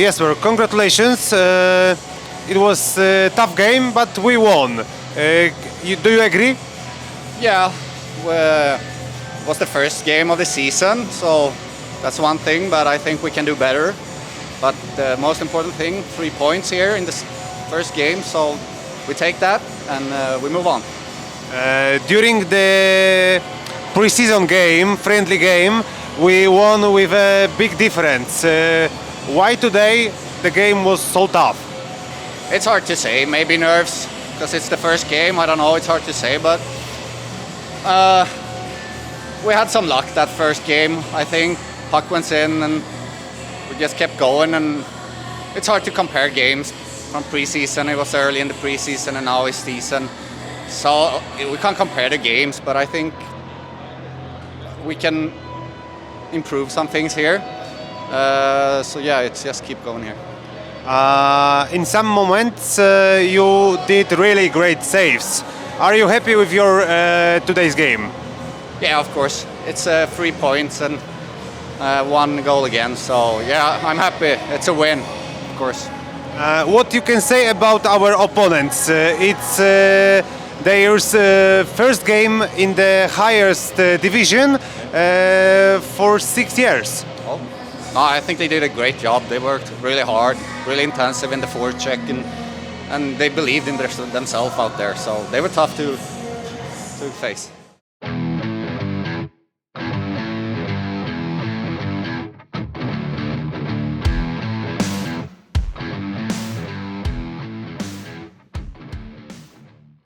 Jesper, congratulations. Uh, it was a tough game, but we won. Uh, you, do you agree? Yeah, well, it was the first game of the season, so that's one thing, but I think we can do better. But the most important thing, three points here in this first game, so we take that and uh, we move on. Uh, during the preseason game, friendly game, we won with a big difference. Uh, why today the game was so tough? It's hard to say, maybe nerves, because it's the first game, I don't know, it's hard to say, but uh, we had some luck that first game, I think. Puck went in and we just kept going, and it's hard to compare games from preseason. It was early in the preseason, and now it's season. So we can't compare the games, but I think we can improve some things here. Uh, so yeah, it's just keep going here. Uh, in some moments, uh, you did really great saves. Are you happy with your uh, today's game? Yeah, of course. It's uh, three points and uh, one goal again. So yeah, I'm happy. It's a win, of course. Uh, what you can say about our opponents? It's their uh, first game in the highest division uh, for six years. No, I think they did a great job. They worked really hard, really intensive in the forecheck, and and they believed in their, themselves out there. So they were tough to to face.